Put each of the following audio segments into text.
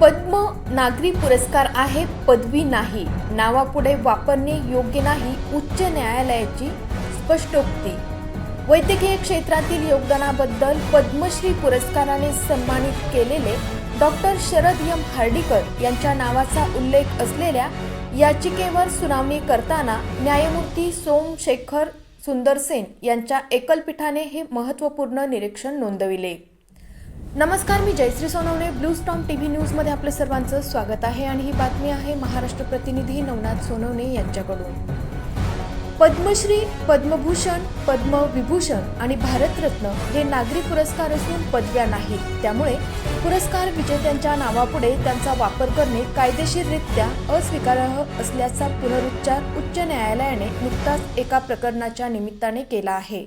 पद्म नागरी पुरस्कार आहे पदवी नाही. नावापुढे वापरणे योग्य नाही उच्च न्यायालयाची स्पष्टोक्ती. वैद्यकीय क्षेत्रातील योगदानाबद्दल पद्मश्री पुरस्काराने सन्मानित केलेले डॉक्टर शरद यम हर्डीकर यांच्या नावाचा उल्लेख असलेल्या याचिकेवर सुनावणी करताना न्यायमूर्ती सोमशेखर सुंदरसेन यांच्या एकलपीठाने हे महत्त्वपूर्ण निरीक्षण नोंदविले. नमस्कार मी Jayashree Sonawane. Blue storm T V न्यूजमध्ये आपलं सर्वांचं स्वागत आहे आणि ही बातमी आहे महाराष्ट्र प्रतिनिधी नवनाथ सोनवणे यांच्याकडून. पद्मश्री पद्मभूषण पद्मविभूषण आणि भारतरत्न हे नागरी पुरस्कार असून पदव्या नाहीत. त्यामुळे पुरस्कार विजेत्यांच्या नावापुढे त्यांचा वापर करणे कायदेशीररित्या अस्वीकारार्ह असल्याचा पुनरुच्चार उच्च न्यायालयाने नुकताच एका प्रकरणाच्या निमित्ताने केला आहे.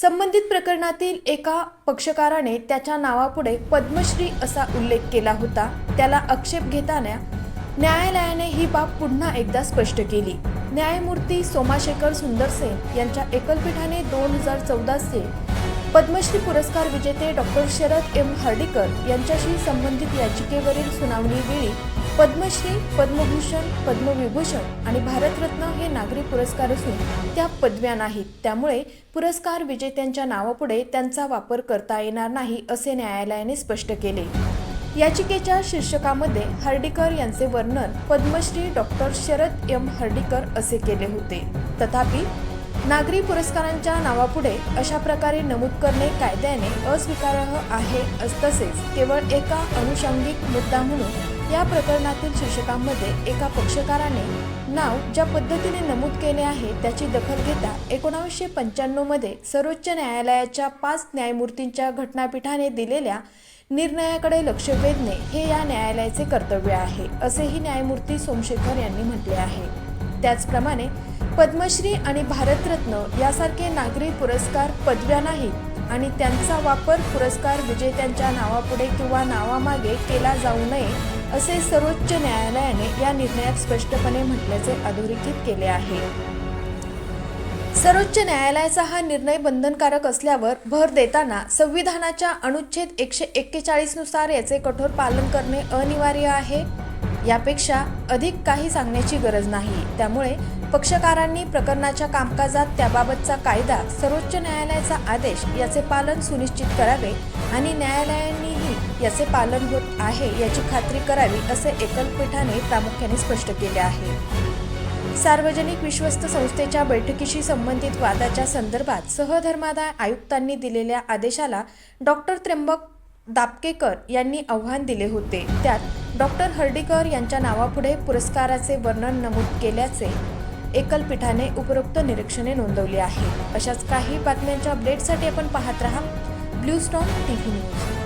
संबंधित प्रकरणातील एका पक्षकाराने त्याच्या नावापुढे पद्मश्री असा उल्लेख केला होता. त्याला आक्षेप घेताना न्यायालयाने ही बाब पुन्हा एकदा स्पष्ट केली. न्यायमूर्ती सोमाशेखर सुंदरसेन यांच्या एकलपीठाने दोन हजार चौदाचे पद्मश्री पुरस्कार विजेते डॉक्टर शरद एम. हर्डीकर यांच्याशी संबंधित याचिकेवरील सुनावणीवेळी पद्मश्री पद्मभूषण पद्मविभूषण आणि भारतरत्न हे नागरी पुरस्कार असून त्या पदव्या नाहीत. त्यामुळे पुरस्कार विजेत्यांच्या नावापुढे त्यांचा वापर करता येणार नाही असे न्यायालयाने स्पष्ट केले. याचिकेच्या शीर्षकामध्ये हर्डीकर यांचे वर्णन पद्मश्री डॉक्टर शरद एम. हर्डीकर असे केले होते. तथापि नागरी पुरस्कारांच्या नावापुढे अशा प्रकारे नमूद करणे कायद्याने अस्वीकारार्ह आहे अस- तसेच केवळ एका अनुषंगिक मुद्दा म्हणून या प्रकरणातील शिक्षकांमध्ये एका पक्षकाराने नाव ज्या पद्धतीने नमूद केले आहे त्याची दखल घेता एकोणावीसशे पंच्याण्णवमध्ये सर्वोच्च न्यायालयाच्या पाच न्यायमूर्तींच्या घटनापीठाने दिलेल्या निर्णयाकडे लक्ष वेधणे हे या न्यायालयाचे कर्तव्य आहे असेही न्यायमूर्ती सोमशेखर यांनी म्हटले आहे. त्याचप्रमाणे पद्मश्री आणि भारतरत्न यासारखे नागरी पुरस्कार पदव्या नाहीत आणि त्यांचा वापर पुरस्कार विजेत्यांच्या नावापुढे किंवा नावामागे केला जाऊ नये असे सर्वोच्च न्यायालयाने या निर्णयात स्पष्टपणे म्हटल्याचे अधोरेखित केले आहे. सर्वोच्च न्यायालयाचा हा निर्णय बंधनकारक असल्यावर भर देताना संविधानाच्या अनुच्छेद एकशे एक्केचाळीसनुसार याचे कठोर पालन करणे अनिवार्य आहे? यापेक्षा अधिक काही सांगण्याची गरज नाही. त्यामुळे पक्षकारांनी प्रकरणाच्या कामकाजात त्याबाबतचा कायदा सर्वोच्च न्यायालयाचा आदेश याचे पालन सुनिश्चित करावे आणि न्यायालयांनीही याचे पालन होत आहे याची खात्री करावी असे एकलपीठाने प्रामुख्याने स्पष्ट केले आहे. सार्वजनिक विश्वस्त संस्थेच्या बैठकीशी संबंधित वादाच्या संदर्भात सहधर्मादाय आयुक्तांनी दिलेल्या आदेशाला डॉक्टर त्र्यंबक दापकेकर यांनी आव्हान दिले होते. त्यात डॉक्टर हर्डीकर यांच्या नावापुढे पुरस्काराचे वर्णन नमूद केल्याचे एकलपीठाने उपरोक्त निरीक्षणे नोंदवली आहे. अशाच काही बातम्यांच्या अपडेटसाठी आपण पाहत रहा. Blue storm T V news